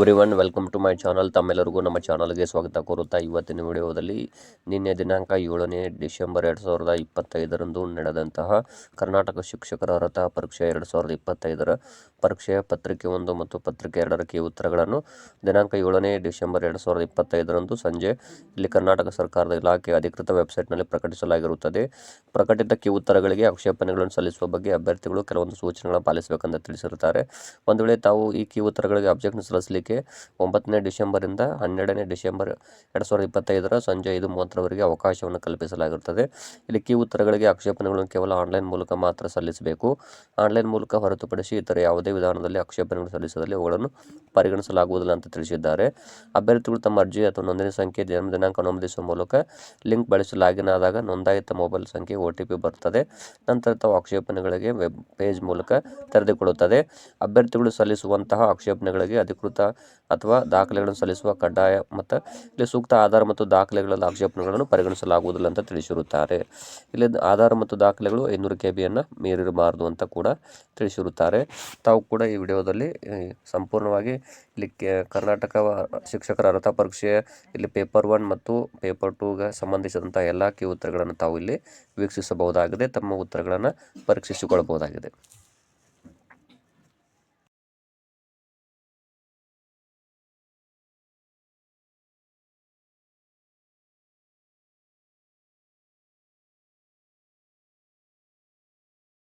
Everyone welcome to my channel. ತಮ್ಮೆಲ್ಲರಿಗೂ ನಮ್ಮ ಚಾನಲ್ಗೆ ಸ್ವಾಗತ. ಕೋರುತ್ತಾ ಇವತ್ತಿನ ವಿಡಿಯೋದಲ್ಲಿ ನಿನ್ನೆ ದಿನಾಂಕ ಏಳನೇ ಡಿಸೆಂಬರ್ ಎರಡು ಸಾವಿರದ ಇಪ್ಪತ್ತೈದರಂದು ನಡೆದಂತಹ ಕರ್ನಾಟಕ ಶಿಕ್ಷಕರ ಅರ್ಹತಾ ಪರೀಕ್ಷೆ ಎರಡು ಸಾವಿರದ ಇಪ್ಪತ್ತೈದರ ಪರೀಕ್ಷೆಯ ಪತ್ರಿಕೆ ಒಂದು ಮತ್ತು ಪತ್ರಿಕೆ ಎರಡರ ಕಿ ಉತ್ತರಗಳನ್ನು ದಿನಾಂಕ ಏಳನೇ ಡಿಸೆಂಬರ್ ಎರಡು ಸಾವಿರದ ಇಪ್ಪತ್ತೈದರಂದು ಸಂಜೆ ಇಲ್ಲಿ ಕರ್ನಾಟಕ ಸರ್ಕಾರದ ಇಲಾಖೆ ಅಧಿಕೃತ ವೆಬ್ಸೈಟ್ನಲ್ಲಿ ಪ್ರಕಟಿಸಲಾಗಿರುತ್ತದೆ. ಪ್ರಕಟಿತ ಕಿ ಉತ್ತರಗಳಿಗೆ ಆಕ್ಷೇಪಣೆಗಳನ್ನು ಸಲ್ಲಿಸುವ ಬಗ್ಗೆ ಅಭ್ಯರ್ಥಿಗಳು ಕೆಲವೊಂದು ಸೂಚನೆಗಳನ್ನು ಪಾಲಿಸಬೇಕಂತ ತಿಳಿಸಿರುತ್ತಾರೆ. ಒಂದು ವೇಳೆ ತಾವು ಈ ಕಿ ಉತ್ತರಗಳಿಗೆ ಅಬ್ಜೆಕ್ಷನ್ ಸಲ್ಲಿಸಲಿಕ್ಕೆ ಒಂಬತ್ತನೇ ಡಿಸೆಂಬರಿಂದ ಹನ್ನೆರಡನೇ ಡಿಸೆಂಬರ್ ಎರಡು ಸಾವಿರದ ಇಪ್ಪತ್ತೈದರ ಸಂಜೆ ಐದು ಮೂವತ್ತರವರೆಗೆ ಅವಕಾಶವನ್ನು ಕಲ್ಪಿಸಲಾಗಿರುತ್ತದೆ. ಇಲ್ಲಿ ಕೀ ಉತ್ತರಗಳಿಗೆ ಆಕ್ಷೇಪಣೆಗಳನ್ನು ಕೇವಲ ಆನ್ಲೈನ್ ಮೂಲಕ ಮಾತ್ರ ಸಲ್ಲಿಸಬೇಕು. ಆನ್ಲೈನ್ ಮೂಲಕ ಹೊರತುಪಡಿಸಿ ಇತರ ಯಾವುದೇ ವಿಧಾನದಲ್ಲಿ ಆಕ್ಷೇಪಣೆಗಳನ್ನು ಸಲ್ಲಿಸಿದಲ್ಲಿ ಅವುಗಳನ್ನು ಪರಿಗಣಿಸಲಾಗುವುದಿಲ್ಲ ಅಂತ ತಿಳಿಸಿದ್ದಾರೆ. ಅಭ್ಯರ್ಥಿಗಳು ತಮ್ಮ ಅರ್ಜಿ ಅಥವಾ ನೋಂದಣಿ ಸಂಖ್ಯೆ ಜನ್ಮ ದಿನಾಂಕ ನಮೂದಿಸುವ ಮೂಲಕ ಲಿಂಕ್ ಬಳಸಿ ಲಾಗಿನ್ ಆದಾಗ ನೋಂದಾಯಿತ ಮೊಬೈಲ್ ಸಂಖ್ಯೆ ಒ ಟಿ ಪಿ ಬರುತ್ತದೆ. ನಂತರ ತಾವು ಆಕ್ಷೇಪಣೆಗಳಿಗೆ ವೆಬ್ ಪೇಜ್ ಮೂಲಕ ತೆರೆದುಕೊಳ್ಳುತ್ತದೆ. ಅಭ್ಯರ್ಥಿಗಳು ಸಲ್ಲಿಸುವಂತಹ ಆಕ್ಷೇಪಣೆಗಳಿಗೆ ಅಧಿಕೃತ ಅಥವಾ ದಾಖಲೆಗಳನ್ನು ಸಲ್ಲಿಸುವ ಕಡ್ಡಾಯ ಮತ್ತು ಇಲ್ಲಿ ಸೂಕ್ತ ಆಧಾರ ಮತ್ತು ದಾಖಲೆಗಳ ಆಕ್ಷೇಪಣೆಗಳನ್ನು ಪರಿಗಣಿಸಲಾಗುವುದಿಲ್ಲ ಅಂತ ತಿಳಿಸಿರುತ್ತಾರೆ. ಇಲ್ಲಿ ಆಧಾರ ಮತ್ತು ದಾಖಲೆಗಳು ಐನೂರು ಕೆ ಬಿಯನ್ನು ಮೀರಿರಬಾರದು ಅಂತ ಕೂಡ ತಿಳಿಸಿರುತ್ತಾರೆ. ತಾವು ಕೂಡ ಈ ವಿಡಿಯೋದಲ್ಲಿ ಸಂಪೂರ್ಣವಾಗಿ ಇಲ್ಲಿ ಕರ್ನಾಟಕ ಶಿಕ್ಷಕರ ಅರ್ಹತಾ ಪರೀಕ್ಷೆಯ ಇಲ್ಲಿ ಪೇಪರ್ ಒನ್ ಮತ್ತು ಪೇಪರ್ ಟೂಗೆ ಸಂಬಂಧಿಸಿದಂಥ ಎಲ್ಲ ಕೀ ಉತ್ತರಗಳನ್ನು ತಾವು ಇಲ್ಲಿ ವೀಕ್ಷಿಸಬಹುದಾಗಿದೆ. ತಮ್ಮ ಉತ್ತರಗಳನ್ನು ಪರೀಕ್ಷಿಸಿಕೊಳ್ಳಬಹುದಾಗಿದೆ.